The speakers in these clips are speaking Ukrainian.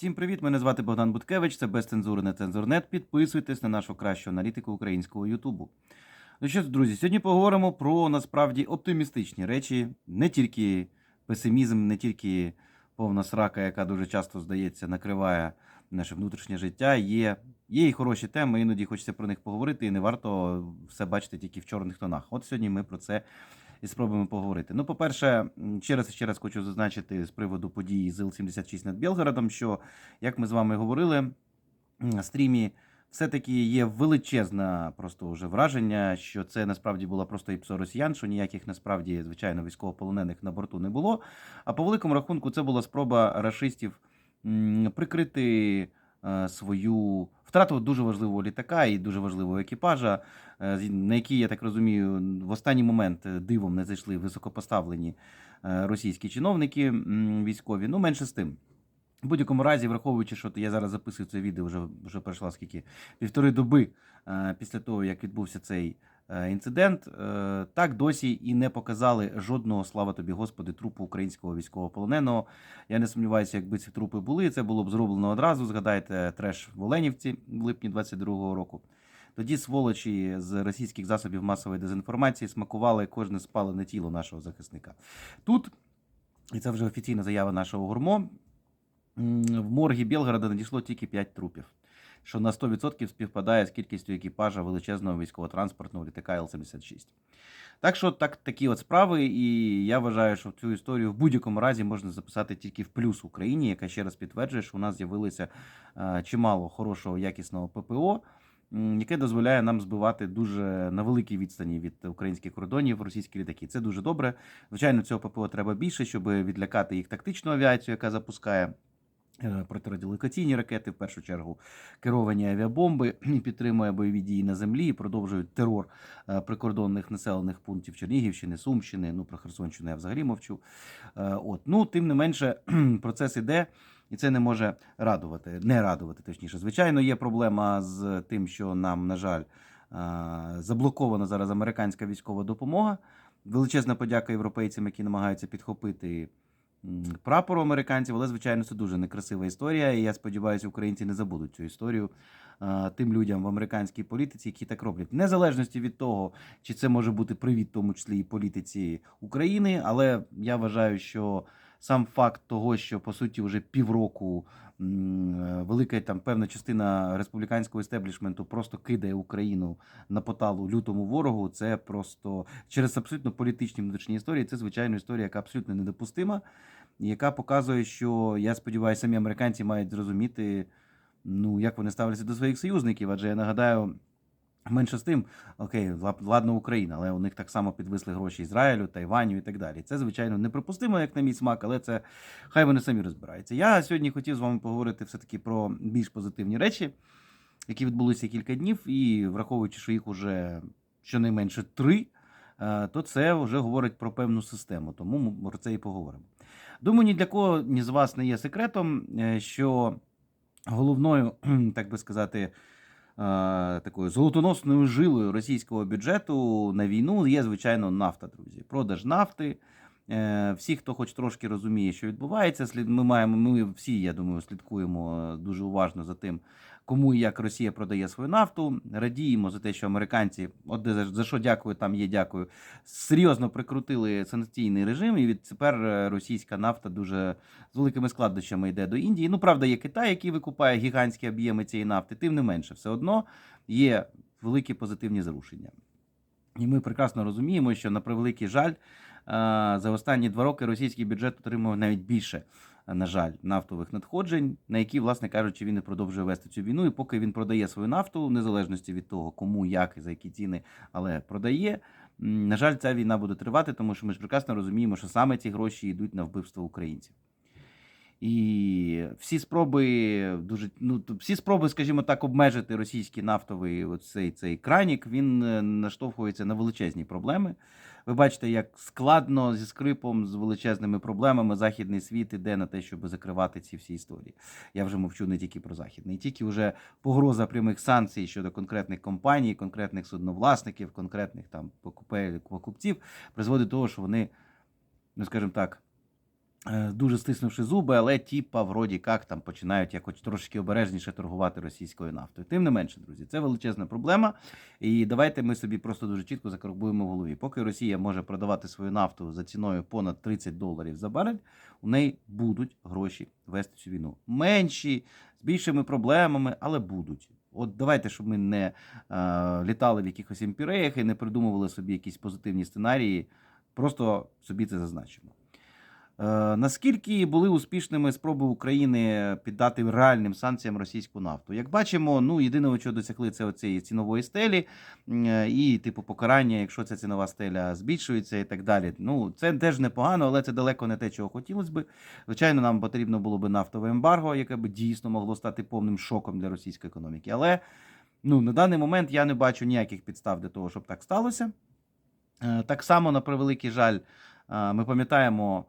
Всім привіт! Мене звати Богдан Буткевич. Це без цензури на цензурнет. Підписуйтесь на нашу кращу аналітику українського Ютубу. Ну що друзі, сьогодні поговоримо про насправді оптимістичні речі, не тільки песимізм, не тільки повна срака, яка дуже часто здається накриває наше внутрішнє життя. Є, є і хороші теми, іноді хочеться про них поговорити, і не варто все бачити тільки в чорних тонах. От сьогодні ми про це і спробуємо поговорити. Ну, по-перше, ще раз ще раз хочу зазначити з приводу події з Іл-76 над Білгородом, що, як ми з вами говорили на стрімі, все-таки є величезне просто вже враження, що це насправді була просто ІПСО росіян, що ніяких насправді, звичайно, військовополонених на борту не було. А по великому рахунку, це була спроба рашистів прикрити свою втрату дуже важливого літака і дуже важливого екіпажа, е, на який, я так розумію, в останній момент е, дивом не зайшли високопоставлені е, російські чиновники військові. Ну, менше з тим. В будь-якому разі, враховуючи, що я зараз записую це відео, вже, вже пройшла скільки півтори доби е, після того, як відбувся цей е, інцидент, е, так досі і не показали жодного слава тобі, Господи, трупу українського військовополоненого. Я не сумніваюся, якби ці трупи були, це було б зроблено одразу. Згадайте треш в Оленівці в липні 22-го року. Тоді сволочі з російських засобів масової дезінформації смакували кожне спалене тіло нашого захисника. Тут, і це вже офіційна заява нашого гурмо, в моргі Білгорода надійшло тільки 5 трупів, що на 100% співпадає з кількістю екіпажа величезного військово-транспортного літака Л-76. Так що так, такі от справи, і я вважаю, що цю історію в будь-якому разі можна записати тільки в плюс Україні, яка ще раз підтверджує, що у нас з'явилося е, чимало хорошого якісного ППО, яке дозволяє нам збивати дуже на великій відстані від українських кордонів російські літаки. Це дуже добре. Звичайно, цього ППО треба більше, щоб відлякати їх тактичну авіацію, яка запускає. Е, Протирадіолокаційні ракети, в першу чергу, керовані авіабомби підтримує бойові дії на землі і продовжують терор е, прикордонних населених пунктів Чернігівщини, Сумщини. Ну про Херсонщину я взагалі мовчу. Е, От ну тим не менше, процес іде, і це не може радувати, не радувати. Точніше, звичайно, є проблема з тим, що нам, на жаль, заблокована зараз американська військова допомога. Величезна подяка європейцям, які намагаються підхопити м, прапор у американців, але звичайно це дуже некрасива історія. І я сподіваюся, українці не забудуть цю історію тим людям в американській політиці, які так роблять, незалежності від того, чи це може бути привіт, в тому числі і політиці України. Але я вважаю, що сам факт того, що по суті вже півроку е, велика там певна частина республіканського естеблішменту просто кидає Україну на поталу лютому ворогу. Це просто через абсолютно політичні внутрішні історії. Це звичайно історія, яка абсолютно недопустима, яка показує, що я сподіваюся, самі американці мають зрозуміти, ну як вони ставляться до своїх союзників. Адже я нагадаю. Менше з тим, окей, ла- ладно, Україна, але у них так само підвисли гроші Ізраїлю, Тайваню і так далі. Це, звичайно, неприпустимо, як на мій смак, але це хай вони самі розбираються. Я сьогодні хотів з вами поговорити все-таки про більш позитивні речі, які відбулися кілька днів, і враховуючи, що їх уже щонайменше три, е, то це вже говорить про певну систему. Тому ми про це і поговоримо. Думаю, ні для кого ні з вас не є секретом, е, що головною, так би сказати, такою золотоносною жилою російського бюджету на війну є, звичайно, нафта, друзі. Продаж нафти. Е, Всі, хто хоч трошки розуміє, що відбувається, ми маємо. Ми всі, я думаю, слідкуємо е, дуже уважно за тим, кому і як Росія продає свою нафту. Радіємо за те, що американці, от за, що дякую, там є дякую. Серйозно прикрутили санкційний режим, і відтепер е, російська нафта дуже з великими складнощами йде до Індії. Ну, правда, є Китай, який викупає гігантські об'єми цієї нафти. Тим не менше, все одно є великі позитивні зрушення. І ми прекрасно розуміємо, що на превеликий жаль, е, за останні два роки російський бюджет отримав навіть більше, на жаль, нафтових надходжень, на які, власне кажучи, він і продовжує вести цю війну. І поки він продає свою нафту, в незалежності від того, кому, як і за які ціни, але продає. На жаль, ця війна буде тривати, тому що ми ж прекрасно розуміємо, що саме ці гроші йдуть на вбивство українців. І всі спроби дуже ну всі спроби, скажімо так, обмежити російський нафтовий оцей цей кранік, він е, наштовхується на величезні проблеми. Ви бачите, як складно зі скрипом, з величезними проблемами західний світ іде на те, щоб закривати ці всі історії. Я вже мовчу не тільки про західний, тільки вже погроза прямих санкцій щодо конкретних компаній, конкретних судновласників, конкретних там покупців призводить до того, що вони, ну скажімо так, дуже стиснувши зуби, але тіпа вроді як там починають якось трошки обережніше торгувати російською нафтою. Тим не менше, друзі, це величезна проблема. І давайте ми собі просто дуже чітко закарбуємо в голові. Поки Росія може продавати свою нафту за ціною понад 30 доларів за барель, у неї будуть гроші вести цю війну. Менші, з більшими проблемами, але будуть. От давайте, щоб ми не е, літали в якихось імпіреях і не придумували собі якісь позитивні сценарії, просто собі це зазначимо. Е, наскільки були успішними спроби України піддати реальним санкціям російську нафту? Як бачимо, ну єдине, що досягли, це оцієї цінової стелі е, і типу покарання, якщо ця цінова стеля збільшується і так далі. Ну це теж непогано, але це далеко не те, чого хотілося би. Звичайно, нам потрібно було би нафтове ембарго, яке би дійсно могло стати повним шоком для російської економіки. Але ну на даний момент я не бачу ніяких підстав для того, щоб так сталося. Е, Так само, на превеликий жаль, ми пам'ятаємо,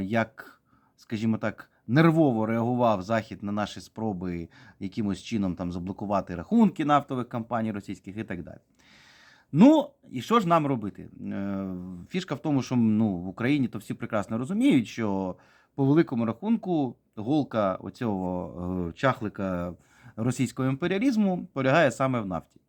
як, скажімо так, нервово реагував Захід на наші спроби якимось чином там заблокувати рахунки нафтових компаній російських і так далі. Ну, і що ж нам робити? Е, Фішка в тому, що ну, в Україні то всі прекрасно розуміють, що по великому рахунку голка оцього е, чахлика російського імперіалізму полягає саме в нафті.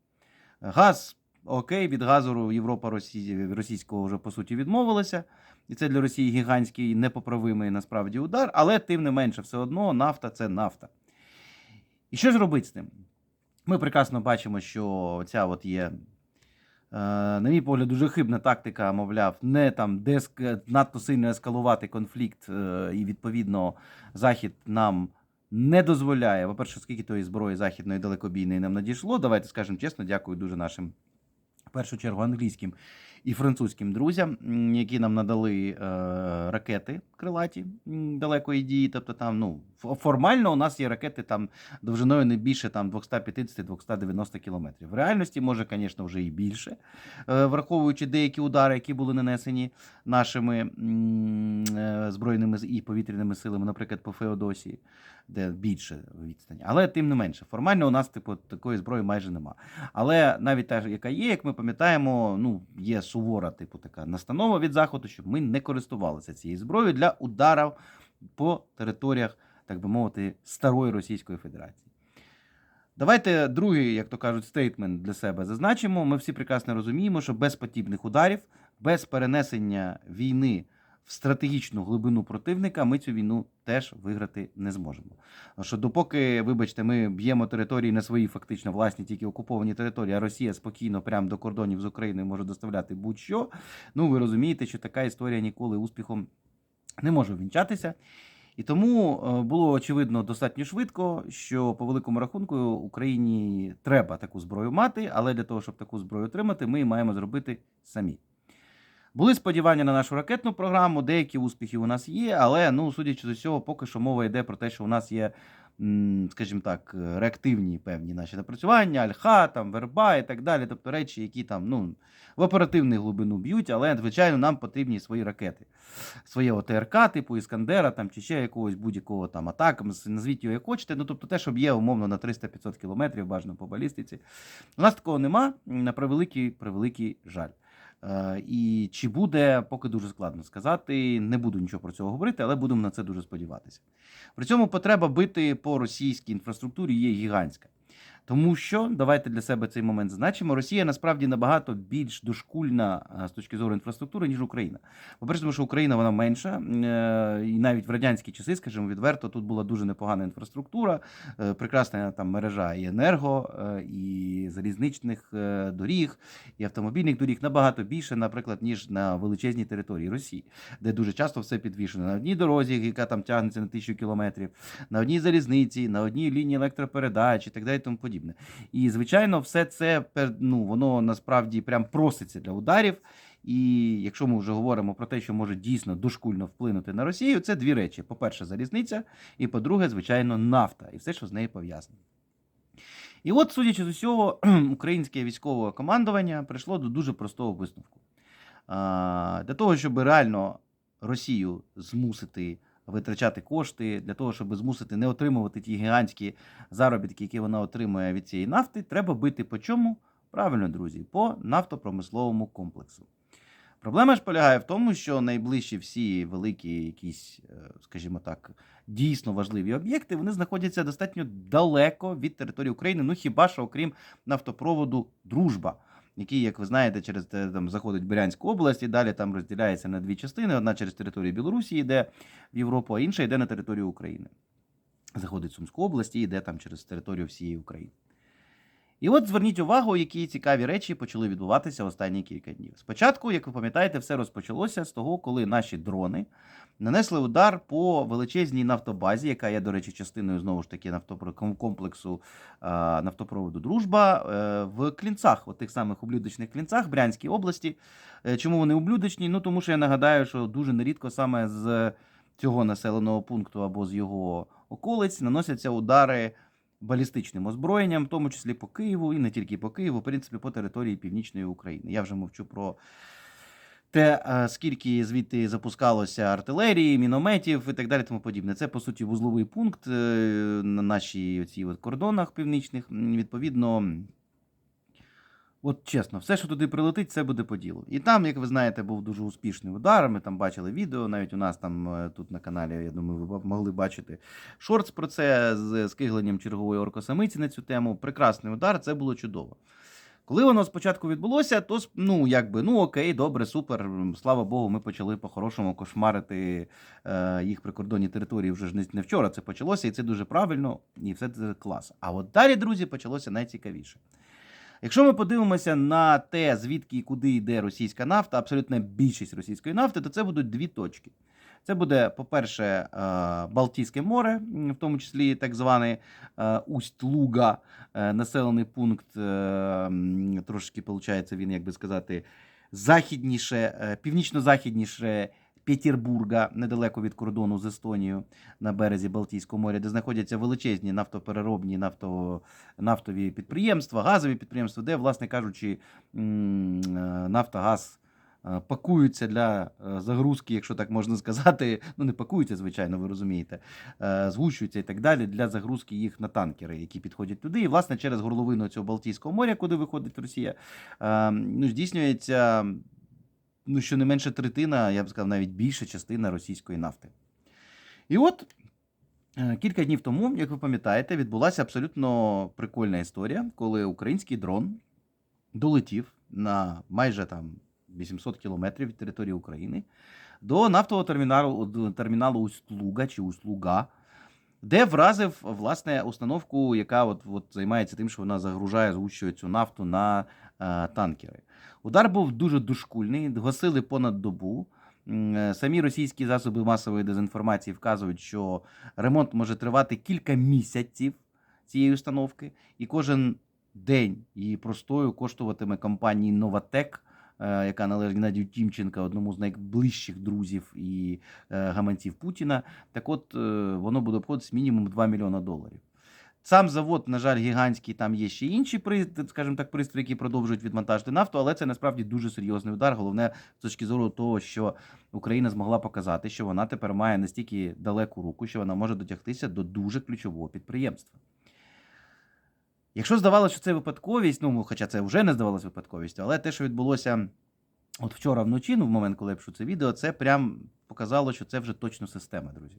Газ, окей, від газу Європа Росії, російського вже по суті відмовилася. І це для Росії гігантський непоправимий насправді удар, але тим не менше, все одно нафта це нафта. І що ж робити з тим? Ми прекрасно бачимо, що ця от є, е, на мій погляд, дуже хибна тактика, мовляв, не там деск надто сильно ескалувати конфлікт, е, і відповідно Захід нам не дозволяє. По-перше, скільки тої зброї західної далекобійної нам надійшло. Давайте скажемо чесно, дякую дуже нашим першу чергу англійським і французьким друзям, які нам надали е, ракети крилаті далекої дії. Тобто, там ну формально у нас є ракети там довжиною не більше там 250-290 кілометрів. В реальності може, звісно, вже і більше, е, враховуючи деякі удари, які були нанесені нашими е, збройними і повітряними силами, наприклад, по Феодосії, де більше відстань. Але тим не менше, формально у нас типу такої зброї майже нема. Але навіть та, яка є, як ми пам'ятаємо, ну є сувора, типу, така настанова від заходу, щоб ми не користувалися цією зброєю для ударів по територіях, так би мовити, старої Російської Федерації. Давайте другий, як то кажуть, стейтмент для себе зазначимо. Ми всі прекрасно розуміємо, що без подібних ударів, без перенесення війни в стратегічну глибину противника, ми цю війну теж виграти не зможемо. Що допоки, вибачте, ми б'ємо території на свої фактично власні, тільки окуповані території, а Росія спокійно прямо до кордонів з Україною може доставляти будь-що. Ну ви розумієте, що така історія ніколи успіхом не може вінчатися. І тому е, було очевидно достатньо швидко, що по великому рахунку Україні треба таку зброю мати, але для того, щоб таку зброю отримати, ми маємо зробити самі. Були сподівання на нашу ракетну програму, деякі успіхи у нас є, але ну, судячи з усього, поки що мова йде про те, що у нас є, скажімо так, реактивні певні наші напрацювання, альха, там, верба і так далі. Тобто речі, які там ну, в оперативну глибину б'ють, але, звичайно, нам потрібні свої ракети. Своє ОТРК, типу Іскандера там, чи ще якогось будь-якого там атака, назвіть його як хочете. Ну, тобто те, щоб є умовно на 300-500 кілометрів, бажано по балістиці. У нас такого нема, на превеликий, превеликий жаль. Е, І чи буде, поки дуже складно сказати. Не буду нічого про цього говорити, але будемо на це дуже сподіватися. При цьому потреба бити по російській інфраструктурі є гігантська. Тому що давайте для себе цей момент зазначимо. Росія насправді набагато більш дошкульна е, з точки зору інфраструктури, ніж Україна. По-перше, тому що Україна вона менша, е, і навіть в радянські часи, скажімо відверто, тут була дуже непогана інфраструктура, е, прекрасна там мережа і енерго, і залізничних доріг, і автомобільних доріг набагато більше, наприклад, ніж на величезній території Росії, де дуже часто все підвішено на одній дорозі, яка там тягнеться на тисячу кілометрів, на одній залізниці, на одній лінії електропередач і так далі. Тому подібне. І звичайно, все це ну, воно насправді прям проситься для ударів. І якщо ми вже говоримо про те, що може дійсно дошкульно вплинути на Росію, це дві речі: по-перше, залізниця, і по-друге, звичайно, нафта і все, що з нею пов'язано. І от, судячи з усього, українське військове командування прийшло до дуже простого висновку. Для того, щоб реально Росію змусити витрачати кошти, для того, щоб змусити не отримувати ті гігантські заробітки, які вона отримує від цієї нафти, треба бити по чому? Правильно, друзі, по нафтопромисловому комплексу. Проблема ж полягає в тому, що найближчі всі великі, якісь, е, скажімо так, дійсно важливі об'єкти, вони знаходяться достатньо далеко від території України. Ну хіба що окрім нафтопроводу Дружба, який, як ви знаєте, через там заходить Брянську область і далі там розділяється на дві частини: одна через територію Білорусі йде в Європу, а інша йде на територію України. Заходить Сумську область і йде там через територію всієї України. І от зверніть увагу, які цікаві речі почали відбуватися останні кілька днів. Спочатку, як ви пам'ятаєте, все розпочалося з того, коли наші дрони нанесли удар по величезній нафтобазі, яка є, до речі, частиною знову ж таки нафтопро- комплексу е, нафтопроводу Дружба е, в Клінцах, от тих самих ублюдочних Клінцах Брянській області. Е, Чому вони ублюдочні? Ну тому що я нагадаю, що дуже нерідко саме з цього населеного пункту або з його околиць наносяться удари балістичним озброєнням, в тому числі по Києву і не тільки по Києву, в принципі, по території Північної України. Я вже мовчу про те, е, скільки звідти запускалося артилерії, мінометів і так далі, тому подібне. Це по суті вузловий пункт е, на нашій оцій от кордонах північних. Відповідно. От чесно, все, що туди прилетить, це буде по ділу. І там, як ви знаєте, був дуже успішний удар. Ми там бачили відео. Навіть у нас там е, тут на каналі, я думаю, ви могли бачити шортс про це з скигленням чергової оркосамиці на цю тему. Прекрасний удар, це було чудово. Коли воно спочатку відбулося, то ну якби ну окей, добре, супер. Слава Богу, ми почали по-хорошому кошмарити е, їх прикордонні території вже ж не вчора. Це почалося, і це дуже правильно, і все це клас. А от далі, друзі, почалося найцікавіше. Якщо ми подивимося на те, звідки і куди йде російська нафта, абсолютна більшість російської нафти, то це будуть дві точки. Це буде, по-перше, е, Балтійське море, в тому числі так званий е, Усть-Луга, е, населений пункт, трошки, виходить, він, як би сказати, західніше, північно-західніше Петербурга, недалеко від кордону з Естонією на березі Балтійського моря, де знаходяться величезні нафтопереробні нафто, нафтові підприємства, газові підприємства, де, власне кажучи, е, нафтогаз е, пакуються для е, загрузки, якщо так можна сказати. Ну, не пакуються, звичайно, ви розумієте, згущуються і так далі для загрузки їх на танкери, які підходять туди. І, власне, через горловину цього Балтійського моря, куди виходить Росія, ну, здійснюється ну, щонайменше третина, я б сказав, навіть більша частина російської нафти. І от е, кілька днів тому, як ви пам'ятаєте, відбулася абсолютно прикольна історія, коли український дрон долетів на майже там 800 кілометрів від території України до нафтового терміналу, терміналу Усть-Луга чи Усть-Луга, де вразив власне установку, яка от, от займається тим, що вона загружає, згущує цю нафту на танкери. Удар був дуже дошкульний, гасили понад добу. Е, Самі російські засоби масової дезінформації вказують, що ремонт може тривати кілька місяців цієї установки, і кожен день її простою коштуватиме компанії Новатек, е, яка належить Геннадію Тімченка, одному з найближчих друзів і е, гаманців Путіна. Так от е, воно буде обходитись мінімум 2 мільйона доларів. Сам завод, на жаль, гігантський, там є ще інші скажімо так, пристрої, які продовжують відмонтажити нафту, але це насправді дуже серйозний удар. Головне з точки зору того, що Україна змогла показати, що вона тепер має настільки далеку руку, що вона може дотягтися до дуже ключового підприємства. Якщо здавалося, що це випадковість, ну хоча це вже не здавалося випадковістю, але те, що відбулося от вчора вночі, ну в момент, коли я пишу це відео, це прям показало, що це вже точно система, друзі.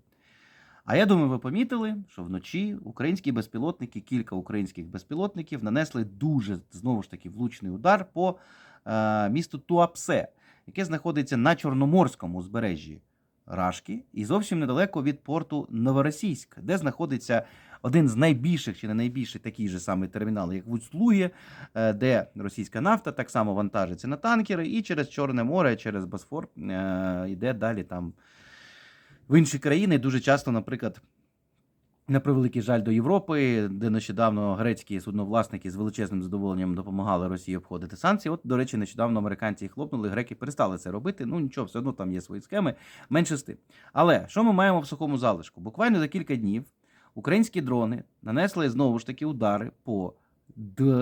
А я думаю, ви помітили, що вночі українські безпілотники, кілька українських безпілотників нанесли дуже знову ж таки влучний удар по е, місту Туапсе, яке знаходиться на Чорноморському узбережжі Рашки і зовсім недалеко від порту Новоросійськ, де знаходиться один з найбільших чи не найбільший такий же самий термінал, як в е, де російська нафта так само вантажиться на танкери, і через Чорне море, через Босфор е, йде далі там в інші країни. Дуже часто, наприклад. На превеликий жаль до Європи, де нещодавно грецькі судновласники з величезним задоволенням допомагали Росії обходити санкції. От, до речі, нещодавно американці хлопнули, греки перестали це робити. Ну нічого, все одно там є свої схеми, менше з тим. Але що ми маємо в сухому залишку? Буквально за кілька днів українські дрони нанесли знову ж таки удари по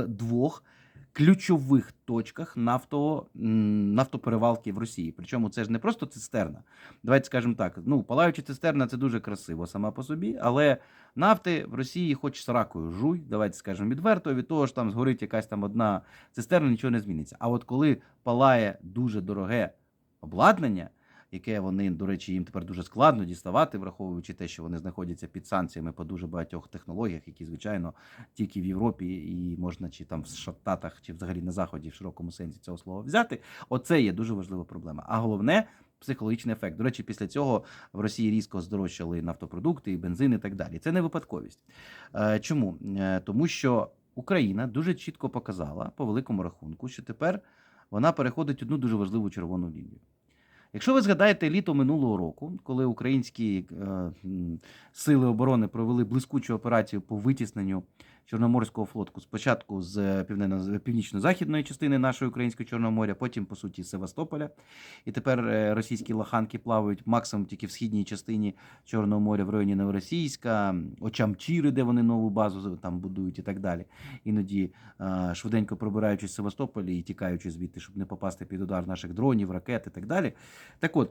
двох ключових точках нафтового, нафтоперевалки в Росії. Причому це ж не просто цистерна. Давайте скажемо так: ну, палаюча цистерна це дуже красиво сама по собі, але нафти в Росії, хоч сракою, жуй, давайте скажемо відверто, від того ж там згорить якась там одна цистерна, нічого не зміниться. А от коли палає дуже дороге обладнання, яке вони, до речі, їм тепер дуже складно діставати, враховуючи те, що вони знаходяться під санкціями по дуже багатьох технологіях, які, звичайно, тільки в Європі і можна чи там в Штатах, чи взагалі на Заході в широкому сенсі цього слова взяти. Оце є дуже важлива проблема. А головне психологічний ефект. До речі, після цього в Росії різко здорожчали нафтопродукти, і бензин і так далі. Це не випадковість. Е, Чому? Е, Тому що Україна дуже чітко показала по великому рахунку, що тепер вона переходить одну дуже важливу червону лінію. Якщо ви згадаєте літо минулого року, коли українські е, сили оборони провели блискучу операцію по витісненню Чорноморського флоту, спочатку з північно-західної частини нашої українського Чорного моря, потім, по суті, Севастополя. І тепер е, російські лаханки плавають максимум тільки в східній частині Чорного моря в районі Новоросійська, Очамчіри, де вони нову базу там будують і так далі. Іноді е, швиденько пробираючись в Севастополі і тікаючи звідти, щоб не попасти під удар наших дронів, ракет і так далі. Так от.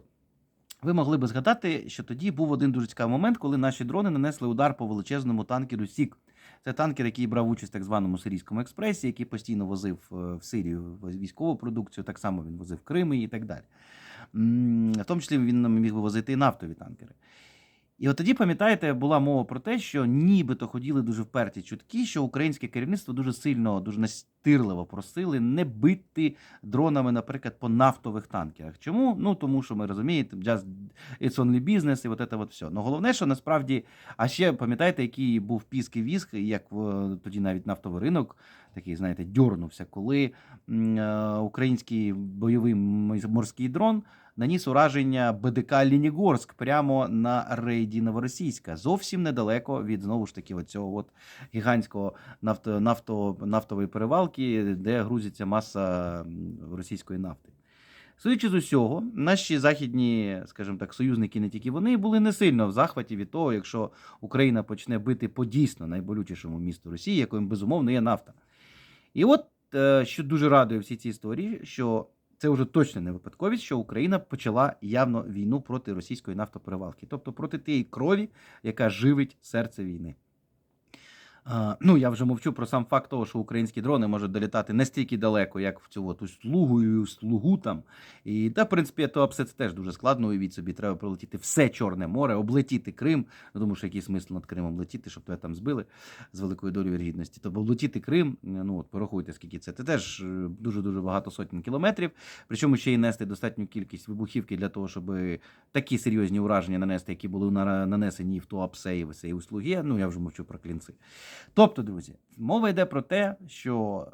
Ви могли би згадати, що тоді був один дуже цікавий момент, коли наші дрони нанесли удар по величезному танкеру Сік. Це танкер, який брав участь в так званому сирійському експресі, який постійно возив е, в Сирію військову продукцію, так само він возив Крими і так далі. В тому числі він міг би возити і нафтові танкери. І от тоді, пам'ятаєте, була мова про те, що нібито ходіли дуже вперті чутки, що українське керівництво дуже сильно, дуже настирливо просили не бити дронами, наприклад, по нафтових танкерах. Чому? Ну тому що ми розумієте, just it's only business і от це от все. Ну головне, що насправді, а ще пам'ятаєте, який був піск і віск, як е, тоді навіть нафтовий ринок такий, знаєте, дьорнувся, коли е, український бойовий морський дрон наніс ураження БДК Лінігорськ прямо на рейді Новоросійська, зовсім недалеко від знову ж таки оцього от гігантського нафто, нафто, нафтової перевалки, де грузиться маса російської нафти. Судячи з усього, наші західні, скажімо так, союзники, не тільки вони, були не сильно в захваті від того, якщо Україна почне бити по дійсно найболючішому місту Росії, яким безумовно є нафта. І от е, що дуже радує всі ці історії, що це вже точно не випадковість, що Україна почала явно війну проти російської нафтоперевалки, тобто проти тієї крові, яка живить серце війни. Ну, я вже мовчу про сам факт того, що українські дрони можуть долітати настільки далеко, як в цю от, слугу слугу там. І та, в принципі, то це теж дуже складно. Уявіть собі, треба пролетіти все Чорне море, облетіти Крим. Ну, тому що який смисл над Кримом летіти, щоб тебе там збили з великою долею віргідності. Тобто облетіти Крим, ну от порахуйте, скільки це. Це теж дуже дуже багато сотень кілометрів. Причому ще й нести достатню кількість вибухівки для того, щоб такі серйозні ураження нанести, які були на- нанесені в Туапсе, і в і у Слугі. Ну я вже мовчу про клінци. Тобто, друзі, мова йде про те, що,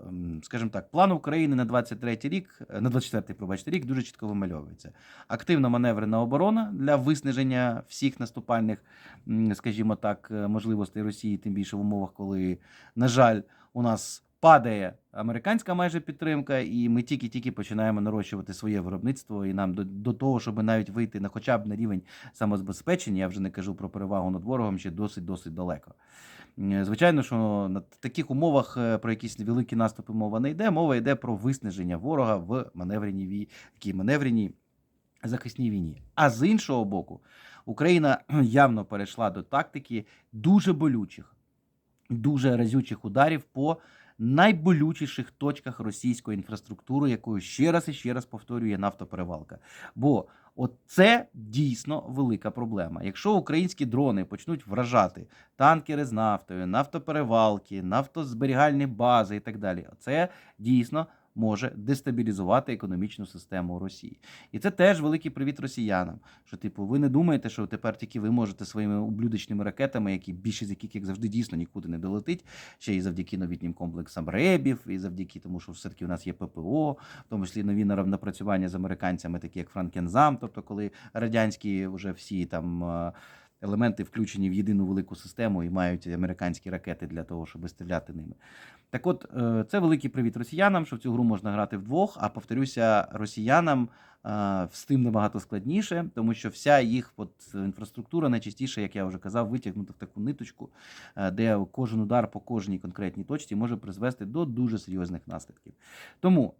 скажімо так, план України на 23 рік, е, на 24 пробачте рік дуже чітко вимальовується. Активна маневрена оборона для виснаження всіх наступальних, скажімо так, е, можливостей Росії, тим більше в умовах, коли, на жаль, у нас. Падає американська майже підтримка, і ми тільки-тільки починаємо нарощувати своє виробництво. І нам до, до того, щоб навіть вийти на хоча б на рівень самозабезпечення, я вже не кажу про перевагу над ворогом, ще досить досить далеко. Звичайно, що на таких умовах е, про якісь великі наступи мова не йде. Мова йде про виснаження ворога в маневреній такій маневреній захисній війні. А з іншого боку, Україна явно перейшла до тактики дуже болючих, дуже разючих ударів по найболючіших точках російської інфраструктури, якою ще раз і ще раз повторює нафтоперевалка. Бо от це дійсно велика проблема. Якщо українські дрони почнуть вражати танкери з нафтою, нафтоперевалки, нафтозберігальні бази і так далі, це дійсно може дестабілізувати економічну систему Росії. І це теж великий привіт росіянам. Що, типу, ви не думаєте, що тепер тільки ви можете своїми ублюдочними ракетами, які більшість з яких, як завжди, дійсно нікуди не долетить, ще й завдяки новітнім комплексам РЕБів, і завдяки тому, що все-таки у нас є ППО, в тому числі нові напрацювання з американцями, такі як Франкензам, тобто коли радянські вже всі там. е, Елементи включені в єдину велику систему і мають американські ракети для того, щоб стріляти ними. Так от, е, це великий привіт росіянам, що в цю гру можна грати вдвох. А повторюся, росіянам е, з тим набагато складніше, тому що вся їх от, інфраструктура найчастіше, як я вже казав, витягнута в таку ниточку, е, де кожен удар по кожній конкретній точці може призвести до дуже серйозних наслідків. Тому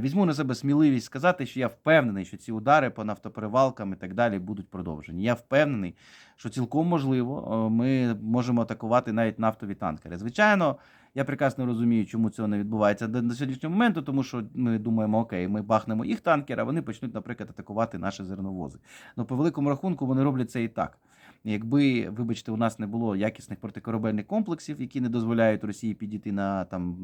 візьму на себе сміливість сказати, що я впевнений, що ці удари по нафтоперевалкам і так далі будуть продовжені. Я впевнений, що цілком можливо ми можемо атакувати навіть нафтові танкери. Звичайно. Я прекрасно розумію, чому цього не відбувається до, сьогоднішнього моменту, тому що ми думаємо, окей, ми бахнемо їх танкер, а вони почнуть, наприклад, атакувати наші зерновози. Ну, по великому рахунку, вони роблять це і так. Якби, вибачте, у нас не було якісних протикорабельних комплексів, які не дозволяють Росії підійти на там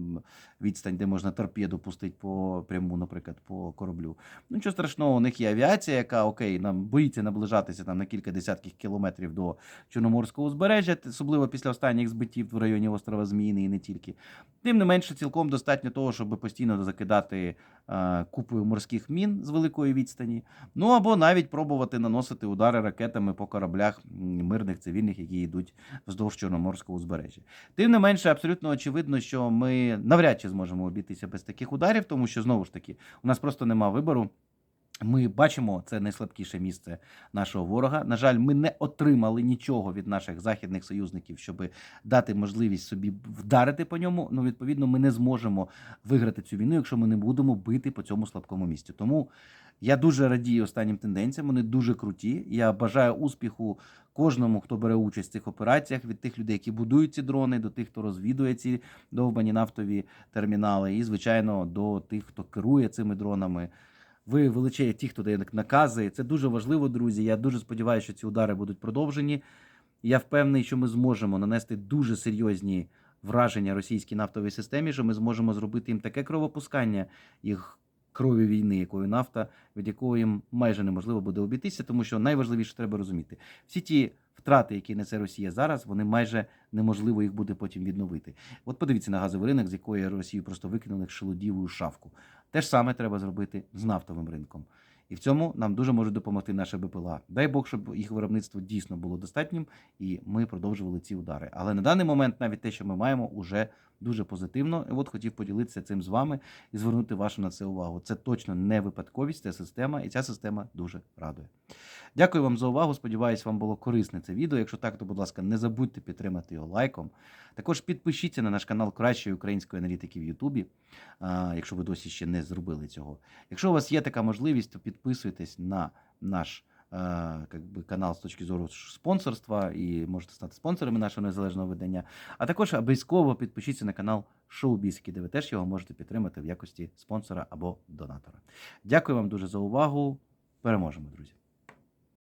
відстань, де можна торпеду пустити по пряму, наприклад, по кораблю. Ну, нічого страшного, у них є авіація, яка окей, нам боїться наближатися там на кілька десятків кілометрів до Чорноморського узбережжя, особливо після останніх збиттів в районі острова Зміїний і не тільки. Тим не менше, цілком достатньо того, щоб постійно закидати е, купою морських мін з великої відстані. Ну або навіть пробувати наносити удари ракетами по кораблях мирних цивільних, які йдуть вздовж Чорноморського узбережжя. Тим не менше, абсолютно очевидно, що ми навряд чи зможемо обійтися без таких ударів, тому що знову ж таки у нас просто нема вибору. Ми бачимо це найслабкіше місце нашого ворога. На жаль, ми не отримали нічого від наших західних союзників, щоб дати можливість собі вдарити по ньому. Ну, відповідно, ми не зможемо виграти цю війну, якщо ми не будемо бити по цьому слабкому місцю. Тому я дуже радію останнім тенденціям. Вони дуже круті. Я бажаю успіху кожному, хто бере участь в цих операціях, від тих людей, які будують ці дрони, до тих, хто розвідує ці довбані нафтові термінали, і звичайно до тих, хто керує цими дронами. Ви величає ті, хто дає накази. Це дуже важливо, друзі. Я дуже сподіваюся, що ці удари будуть продовжені. Я впевнений, що ми зможемо нанести дуже серйозні враження російській нафтовій системі, що ми зможемо зробити їм таке кровопускання їх крові війни, якою нафта, від якої майже неможливо буде обійтися, тому що найважливіше треба розуміти. Всі ті втрати, які несе Росія зараз, вони майже неможливо їх буде потім відновити. От подивіться на газовий ринок, з якої Росію просто викинули шелудіву шавку. Те ж саме треба зробити з нафтовим ринком. І в цьому нам дуже можуть допомогти наші БПЛА. Дай Бог, щоб їх виробництво дійсно було достатнім, і ми продовжували ці удари. Але на даний момент навіть те, що ми маємо, уже дуже позитивно. І от хотів поділитися цим з вами і звернути вашу на це увагу. Це точно не випадковість, це система, і ця система дуже радує. Дякую вам за увагу. Сподіваюсь, вам було корисне це відео. Якщо так, то будь ласка, не забудьте підтримати його лайком. Також підпишіться на наш канал кращої української аналітики в Ютубі, якщо ви досі ще не зробили цього. Якщо у вас є така можливість, то підписуйтесь на наш. е, Как би канал з точки зору спонсорства і можете стати спонсорами нашого незалежного видання. А також обов'язково підпишіться на канал Шоу-Бізики, де ви теж його можете підтримати в якості спонсора або донатора. Дякую вам дуже за увагу. Переможемо, друзі!